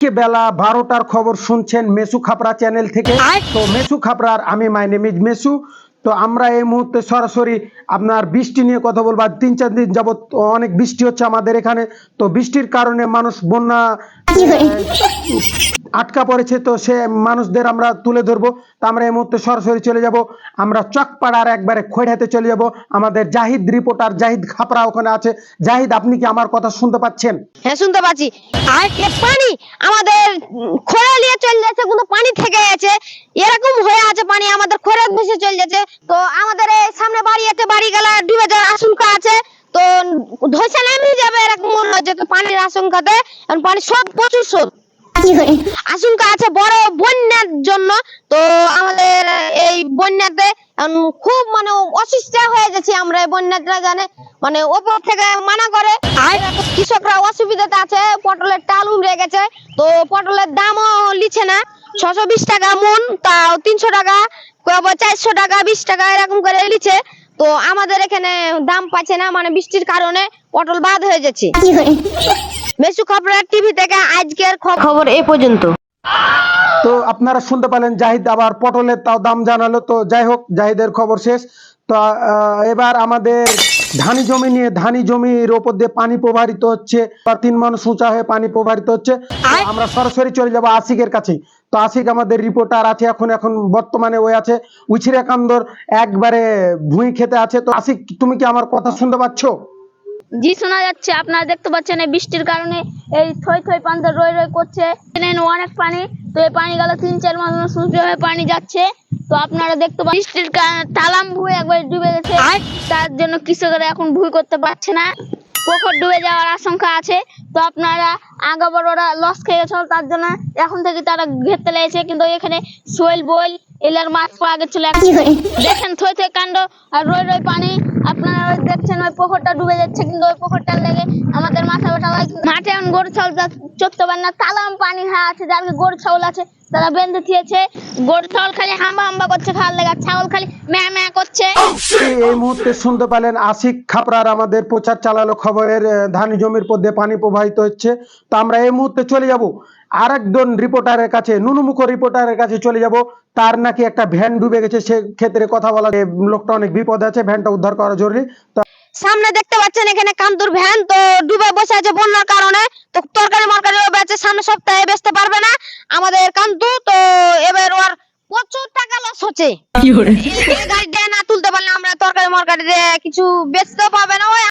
কে বেলা বারোটার খবর শুনছেন মেসু খাপড়া চ্যানেল থেকে। তো মেসু খাপড়ার আমি মাই নেম ইজ মেসু। তো আমরা এই মুহূর্তে সরাসরি আপনার বৃষ্টি নিয়ে কথা বলব। আর তিন চার দিন যাবৎ অনেক বৃষ্টি হচ্ছে আমাদের এখানে। তো বৃষ্টির কারণে মানুষ বন্যা আটকা পড়েছে, তো সে মানুষদের আমরা তুলে ধরবো। তো আমরা এই মুহূর্তে সরাসরি চলে যাব। আমরা চকপাড়ার একবারে খৈড়াতে চলে যাব। আমাদের জাহিদ রিপোর্টার জাহিদ খাপড়া ওখানে আছে। জাহিদ, আপনি কি আমার কথা শুনতে পাচ্ছেন? হ্যাঁ শুনতে পাচ্ছি। আর পানি আমাদের খরা নিয়ে চলে যাচ্ছে, কোনো পানি থেকে আছে এরকম হয়ে আছে পানি, আমাদের খরা ভেসে চলে যাচ্ছে। তো আমাদের এই সামনে বাড়ি আছে, বাড়ি গেলে ডুবে যাওয়ার আশঙ্কা আছে। তো ধসে নেমে যাবে এরকম মনে হচ্ছে, তো পানির আশঙ্কাতে। পানি সব প্রচুর স্রোত। আশঙ্কা আছে বড় বন্যার জন্য। তো আমাদের এই বন্যাতে খুব মানে অসুস্থ হয়ে যাচ্ছি আমরা এই বন্যাটা জানে। মানে ওপর থেকে মানা করে। কৃষকরা অসুবিধাতে আছে পটলের টাল উমড়ে গেছে। তো পটলের দামও লিছে না। ছশো বিশ টাকা মন তাও তিনশো টাকা চারশো টাকা বিশ টাকা এরকম করে লিছে। তো আমাদের এখানে দাম পাচ্ছে না মানে বৃষ্টির কারণে পটল বাদ হয়ে যাচ্ছে। মেসু খবরের টিভি থেকে আজকের খবর এই পর্যন্ত। তো আপনারা শুনতে পেলেন জাহিদ আবার পটলের তাও দাম জানালো। তো যাই হোক জাহিদের খবর শেষ। তো আহ, এবার আমাদের ধানি জমি নিয়ে ধানি জমির ওপর দিয়ে পানি প্রবাহিত হচ্ছে। আর তিন মানুষ উঁচা হয়ে পানি প্রবাহিত হচ্ছে। আমরা সরাসরি চলে যাব আশিকের কাছে। তো আশিক আমাদের রিপোর্টার আছে এখন এখন বর্তমানে ওই আছে। উছিরে কান্দর একবারে ভুঁই খেতে আছে। তো আশিক তুমি কি আমার কথা শুনতে পাচ্ছ? জি, শোনা যাচ্ছে। আপনারা দেখতে পাচ্ছেন এই বৃষ্টির কারণে এই থই থই পানিতে রই রই করছে। অনেক পানি, তো এই পানি গেল তিন চার মাস সূর্য হয়ে পানি যাচ্ছে। তো আপনারা দেখতে পাচ্ছেন, বৃষ্টির কারণে তালাম ভুয়ে একবার ডুবে গেছে। তার জন্য কৃষকরা এখন ভুই করতে পারছে না। পুকুর ডুবে যাওয়ার আশঙ্কা আছে। তো আপনারা আগা বড়রা লস খেয়ে গেছিল তার জন্য এখন থেকে তারা ঘেরতে লেগেছে। কিন্তু এখানে সোয়েল বইল এলার মাছ পাওয়া গেছিল দেখেন থই থই কাণ্ড আর রই রই পানি। আপনারা দেখছেন ওই পুকুরটা ডুবে যাচ্ছে কিন্তু ওই পুকুরটা লেগে আমাদের মাথা ব্যথা হয়। মাঠে এখন গরু ছাগল চা- চড়তে পারে না তালাম পানি হ্যাঁ আছে যাদের গরু ছাগল আছে তারা বেঁধে দিয়েছে। গরু ছাগল খালি হাম্বা হাম্বা করছে খাওয়ার লেগে ছাগল খালি ম্যা ম্যা করছে। এই মুহূর্তে শুনতে পেলেন আশিক খাপড়ার আমাদের প্রচার চালালো খবরের ধানি জমির পদ্মে পানি প্রবাহিত হচ্ছে। তো আমরা এই মুহূর্তে চলে যাব। আরেকজন রিপোর্টারের কাছে নুনুমুখ রিপোর্টারের কাছে চলে যাব। তার নাকি একটা ভ্যান ডুবে গেছে সে ক্ষেত্রে কথা বলা লোকটা অনেক বিপদ আছে ভ্যানটা উদ্ধার করা জরুরি। সামনে দেখতে পাচ্ছেন এখানে কান্দুর ভ্যান তো ডুবে বসে আছে বন্যার কারণে। তো তরকারি মরকারি বেচে সামনে সপ্তাহে বেচতে পারবে না আমাদের কান্তু তো এবার ওর প্রচুর টাকা লস হচ্ছে। এই গাড়ি দিয়ে না তুলতে পারলে আমরা তরকারি মরকারি কিছু বেচতেও পাবে না। ওই